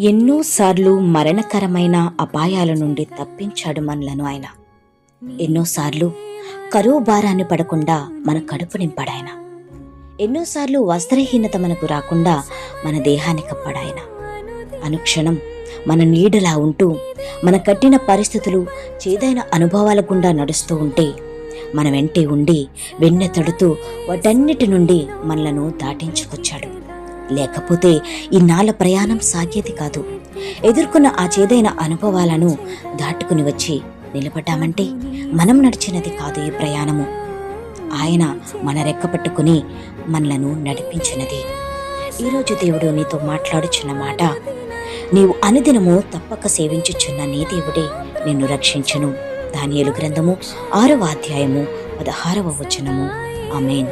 ఎన్నోసార్లు మరణకరమైన అపాయాల నుండి తప్పించాడు మనలను ఆయన. ఎన్నోసార్లు కరువు భారాన్ని పడకుండా మన కడుపు నింపాడాయన ఎన్నోసార్లు వస్త్రహీనత మనకు రాకుండా మన దేహాన్ని కప్పాడాయన అనుక్షణం మన నీడలా ఉంటూ మన కట్టిన పరిస్థితులు చేదైన అనుభవాల గుండా నడుస్తూ ఉంటే మన వెంటే ఉండి వెన్నెతడుతూ వాటన్నిటి నుండి మనలను దాటించుకొచ్చాడు. లేకపోతే ఇన్నాళ్ళ ప్రయాణం సాగేది కాదు. ఎదుర్కొన్న ఆ చేదైన అనుభవాలను దాటుకుని వచ్చి నిలబడ్డామంటే మనం నడిచినది కాదు ఈ ప్రయాణము. ఆయన మన రెక్క పట్టుకుని మనలను నడిపించినది. ఈరోజు దేవుడు నీతో మాట్లాడుచున్న మాట నీవు అనుదినము తప్పక సేవించుచున్న నీ దేవుడే నిన్ను రక్షించును. దానియలు గ్రంథము ఆరవ అధ్యాయము పదహారవ వచనము. ఆమెన్.